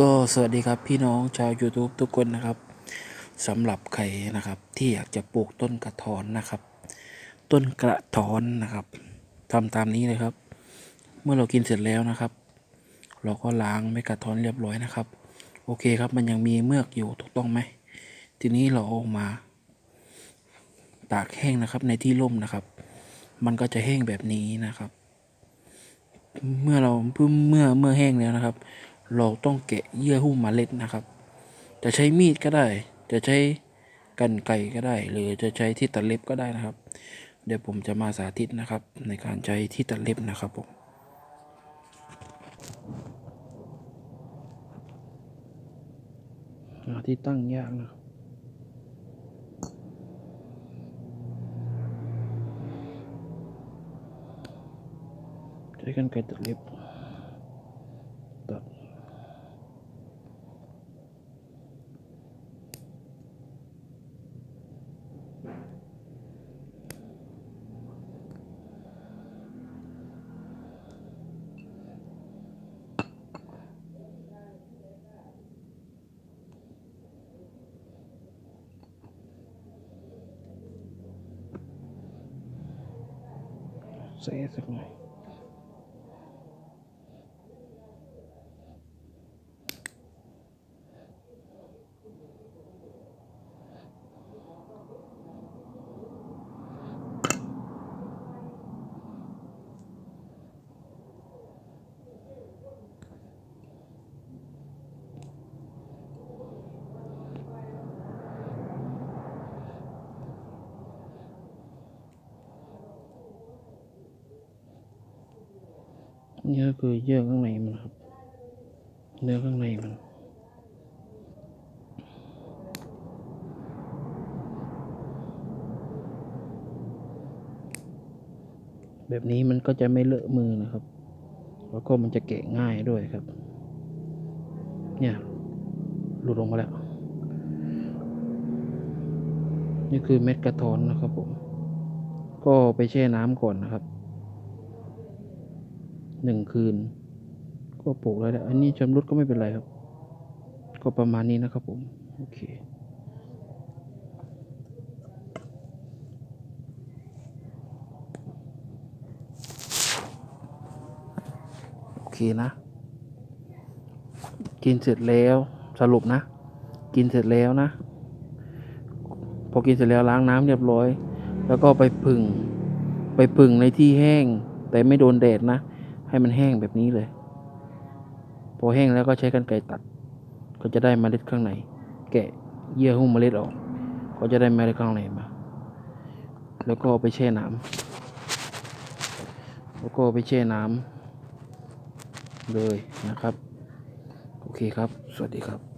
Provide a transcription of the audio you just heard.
ก็สวัสดีครับพี่น้องชาว YouTube ทุกคนนะครับสำหรับใครนะครับที่อยากจะปลูกต้นกระถอนนะครับ ต้นกระถอนนะครับทำตามนี้เลยครับ เมื่อเรากินเสร็จแล้วนะครับ เราก็ล้างเม็ดกระถอนเรียบร้อยนะครับ โอเคครับมันยังมีเมือกอยู่ถูกต้องไหมทีนี้เราเอามา ตากแห้งนะครับในที่ร่มนะครับ มันก็จะแห้งแบบนี้นะครับ เมื่อเราเมื่อเมื่อแห้งแล้วนะครับ เราต้องแกะเยื่อหุ้มเมล็ดนะครับ จะใช้มีดก็ได้ จะใช้กันไก่ก็ได้ หรือจะใช้ที่ตัดเล็บก็ได้นะครับ เดี๋ยวผมจะมาสาธิตนะครับ ในการใช้ที่ตัดเล็บนะครับผมที่ตั้งยากนะครับใช้กันไกตัดเล็บ ใส่สั นี่ก็คือเยื่อข้างในมันครับ เนื้อข้างในมันแบบนี้มันก็จะไม่เลอะมือนะครับ แล้วก็มันจะแกะง่ายด้วยครับ เนี่ยหลุดลงมาแล้ว นี่คือเม็ดกระท้อนนะครับผม ก็ไปแช่น้ำก่อนนะครับ หนึ่งคืน ก็ปลูกแล้วแหละอันนี้ชำรุดก็ไม่เป็นไรครับ ก็ประมาณนี้นะครับผมโอเคโอเคนะ กินเสร็จแล้วสรุปนะ กินเสร็จแล้วนะ พอกินเสร็จแล้วล้างน้ำเรียบร้อย แล้วก็ไปผึ่งไปผึ่งในที่แห้ง แต่ไม่โดนแดดนะ ให้มันแห้งแบบนี้เลย พอแห้งแล้วก็ใช้กรรไกรตัด ก็จะได้เมล็ดข้างใน แกะเยื่อหุ้มเมล็ดออก ก็จะได้เมล็ดข้างในมา แล้วก็เอาไปแช่น้ำแล้วก็ไปแช่น้ำเลยนะครับ โอเคครับ สวัสดีครับ